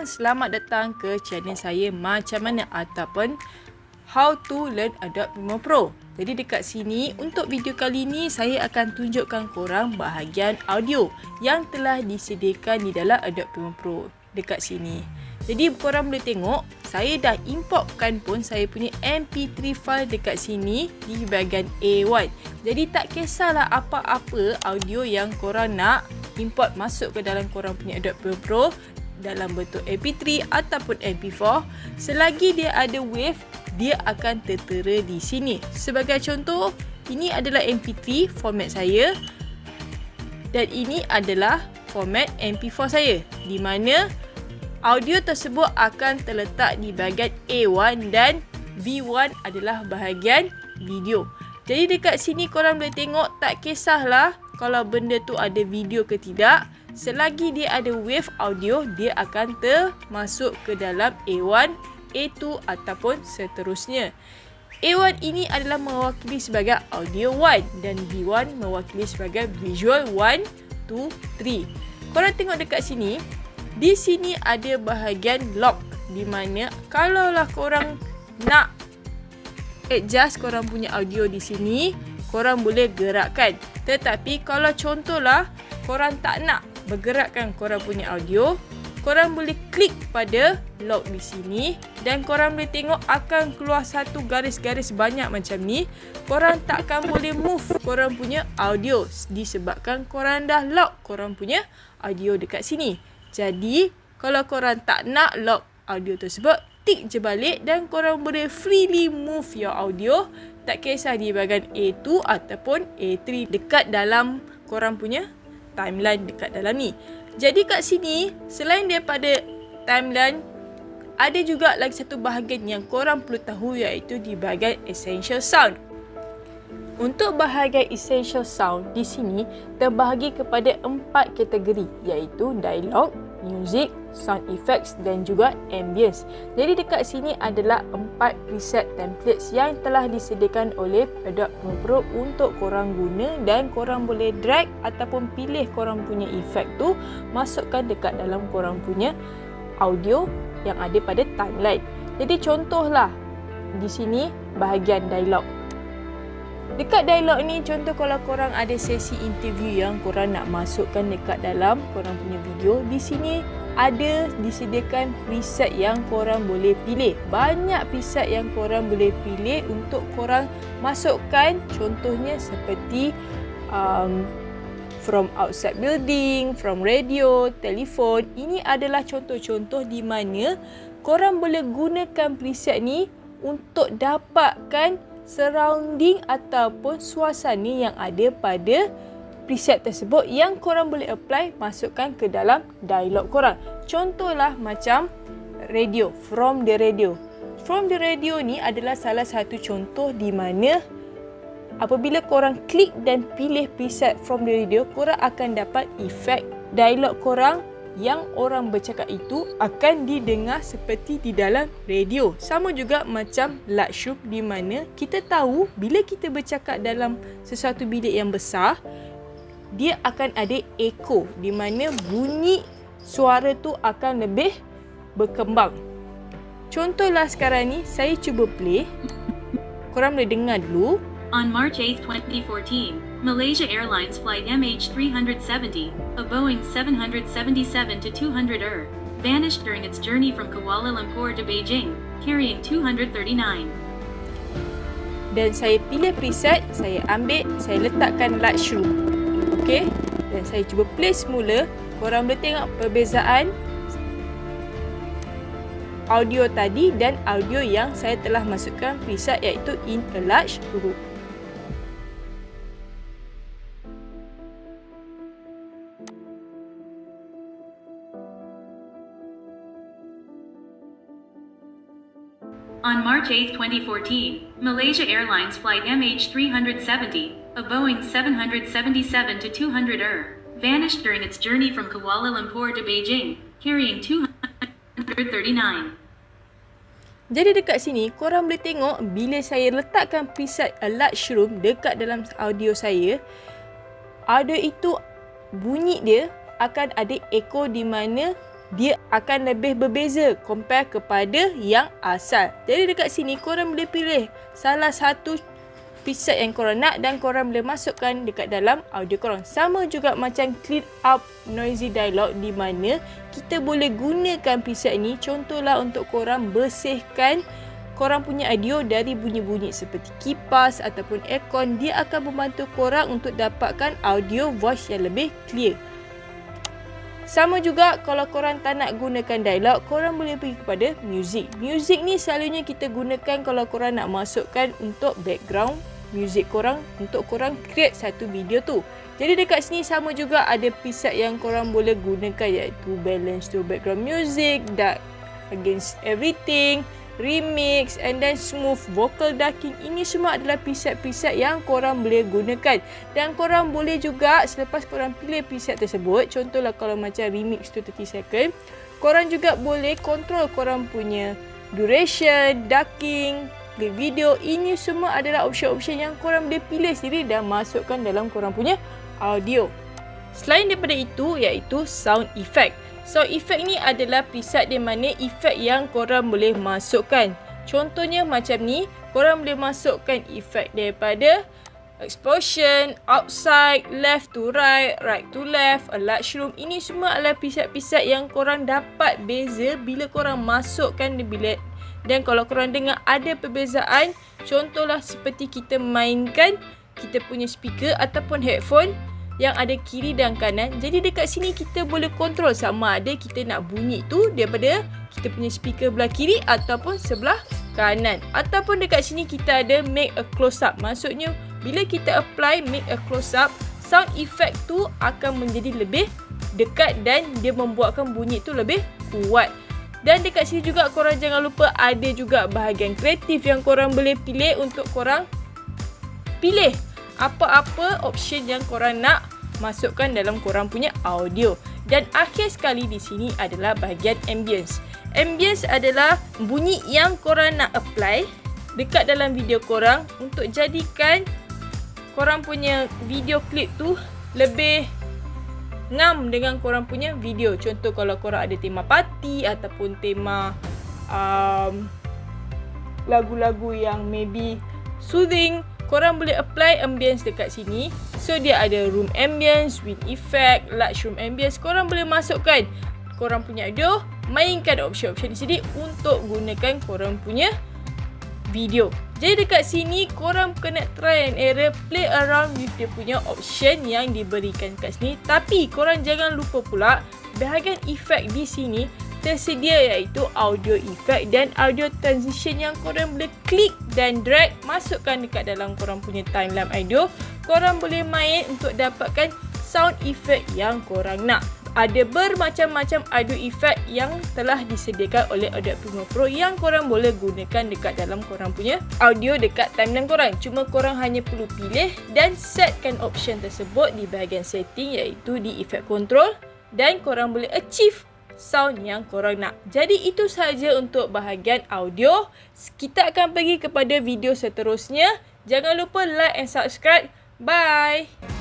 semua, selamat datang ke channel saya Macam Mana ataupun How to Learn Adobe Premiere Pro. Jadi dekat sini untuk video kali ni saya akan tunjukkan korang bahagian audio yang telah disediakan di dalam Adobe Premiere Pro dekat sini. Jadi korang boleh tengok saya dah importkan pun saya punya MP3 file dekat sini di bahagian A1. Jadi tak kisahlah apa-apa audio yang korang nak import masuk ke dalam korang punya Adobe Premiere Pro dalam bentuk MP3 ataupun MP4 selagi dia ada wave dia akan tertera di sini. Sebagai contoh ini adalah MP3 format saya dan ini adalah format MP4 saya di mana audio tersebut akan terletak di bahagian A1 dan V1 adalah bahagian video. Jadi dekat sini korang boleh tengok tak kisahlah kalau benda tu ada video ke tidak selagi dia ada wave audio dia akan termasuk ke dalam A1 A2 ataupun seterusnya. A1 ini adalah mewakili sebagai audio 1 dan B1 mewakili sebagai visual 1 2 3 korang tengok dekat sini di sini ada bahagian lock di mana kalaulah korang nak adjust korang punya audio di sini korang boleh gerakkan. Tetapi kalau contohlah korang tak nak bergerakkan korang punya audio, korang boleh klik pada lock di sini dan korang boleh tengok akan keluar satu garis-garis banyak macam ni. Korang takkan boleh move korang punya audio disebabkan korang dah lock korang punya audio dekat sini. Jadi, kalau korang tak nak lock audio tersebut, tik je balik dan korang boleh freely move your audio tak kisah di bahagian A2 ataupun A3 dekat dalam korang punya timeline dekat dalam ni. Jadi kat sini selain daripada timeline ada juga lagi satu bahagian yang korang perlu tahu iaitu di bahagian essential sound. Untuk bahagian essential sound di sini terbahagi kepada empat kategori iaitu dialog, music, sound effects dan juga ambience. Jadi dekat sini adalah empat preset templates yang telah disediakan oleh Adobe Pro untuk korang guna dan korang boleh drag ataupun pilih korang punya efek tu masukkan dekat dalam korang punya audio yang ada pada timeline. Jadi contohlah di sini bahagian dialog. Dekat dialog ni contoh kalau korang ada sesi interview yang korang nak masukkan dekat dalam korang punya video di sini ada disediakan preset yang korang boleh pilih. Banyak preset yang korang boleh pilih untuk korang masukkan contohnya seperti um, from outside building, from radio, telefon. Ini adalah contoh-contoh di mana korang boleh gunakan preset ni untuk dapatkan surrounding ataupun suasana yang ada pada preset tersebut yang korang boleh apply masukkan ke dalam dialog korang. Contohlah macam radio, from the radio. From the radio ni adalah salah satu contoh di mana apabila korang klik dan pilih preset from the radio, korang akan dapat efek dialog korang yang orang bercakap itu akan didengar seperti di dalam radio. Sama juga macam Lightroom di mana kita tahu bila kita bercakap dalam sesuatu bilik yang besar, dia akan ada echo di mana bunyi suara tu akan lebih berkembang. Contohlah sekarang ni saya cuba play. Korang boleh dengar dulu. On March 8, 2014, Malaysia Airlines flight MH370, a Boeing 777-200ER, vanished during its journey from Kuala Lumpur to Beijing, carrying 239. Dan saya pilih preset, saya ambil, saya letakkan Lightroom. Okey. Dan saya cuba play semula. Korang boleh tengok perbezaan audio tadi dan audio yang saya telah masukkan preset iaitu in a large group. On March 8, 2014, Malaysia Airlines flight MH370, a Boeing 777-200ER, vanished during its journey from Kuala Lumpur to Beijing, carrying 239. Jadi dekat sini korang boleh tengok bila saya letakkan preset a large room dekat dalam audio saya, audio itu bunyi dia akan ada echo di mana dia akan lebih berbeza compare kepada yang asal. Jadi dekat sini korang boleh pilih salah satu preset yang korang nak dan korang boleh masukkan dekat dalam audio korang. Sama juga macam clean up noisy dialogue di mana kita boleh gunakan preset ni contohlah untuk korang bersihkan korang punya audio dari bunyi-bunyi seperti kipas ataupun aircon dia akan membantu korang untuk dapatkan audio voice yang lebih clear. Sama juga kalau korang tak nak gunakan dialog, korang boleh pergi kepada music. Music ni selalunya kita gunakan kalau korang nak masukkan untuk background music korang untuk korang create satu video tu. Jadi dekat sini sama juga ada preset yang korang boleh gunakan iaitu balance to background music, dark against everything, remix and then smooth vocal ducking. Ini semua adalah preset-preset yang korang boleh gunakan. Dan korang boleh juga selepas korang pilih preset tersebut contohlah kalau macam remix tu 30 second korang juga boleh control korang punya duration, ducking, video. Ini semua adalah option-option yang korang boleh pilih sendiri dan masukkan dalam korang punya audio. Selain daripada itu iaitu sound effect So efek ni adalah preset di mana efek yang korang boleh masukkan. Contohnya macam ni, korang boleh masukkan efek daripada explosion, outside, left to right, right to left, a large room. Ini semua adalah preset-preset yang korang dapat beza bila korang masukkan di bilik. Dan kalau korang dengar ada perbezaan, contohlah seperti kita mainkan kita punya speaker ataupun headphone, yang ada kiri dan kanan. Jadi dekat sini kita boleh kontrol sama ada kita nak bunyi tu daripada kita punya speaker belah kiri ataupun sebelah kanan. Ataupun dekat sini kita ada make a close up. Maksudnya bila kita apply make a close up, sound effect tu akan menjadi lebih dekat dan dia membuatkan bunyi tu lebih kuat. Dan dekat sini juga korang jangan lupa ada juga bahagian kreatif yang korang boleh pilih untuk korang pilih apa-apa option yang korang nak masukkan dalam korang punya audio. Dan akhir sekali di sini adalah bahagian ambience. Ambience adalah bunyi yang korang nak apply dekat dalam video korang untuk jadikan korang punya video clip tu lebih ngam dengan korang punya video. Contoh kalau korang ada tema party ataupun tema um, lagu-lagu yang maybe soothing korang boleh apply ambience dekat sini. So dia ada room ambience, wind effect, large room ambience. Korang boleh masukkan korang punya audio, mainkan option-option di sini untuk gunakan korang punya video. Jadi dekat sini korang kena try and error play around with dia punya option yang diberikan kat sini. Tapi korang jangan lupa pula bahagian effect di sini tersedia iaitu audio effect dan audio transition yang korang boleh klik dan drag masukkan dekat dalam korang punya timeline audio korang boleh main untuk dapatkan sound effect yang korang nak ada bermacam-macam audio effect yang telah disediakan oleh Adobe Premiere Pro yang korang boleh gunakan dekat dalam korang punya audio dekat timeline korang. Cuma korang hanya perlu pilih dan setkan option tersebut di bahagian setting iaitu di effect control dan korang boleh achieve sound yang korang nak. Jadi itu sahaja untuk bahagian audio. Kita akan pergi kepada video seterusnya. Jangan lupa like and subscribe. Bye!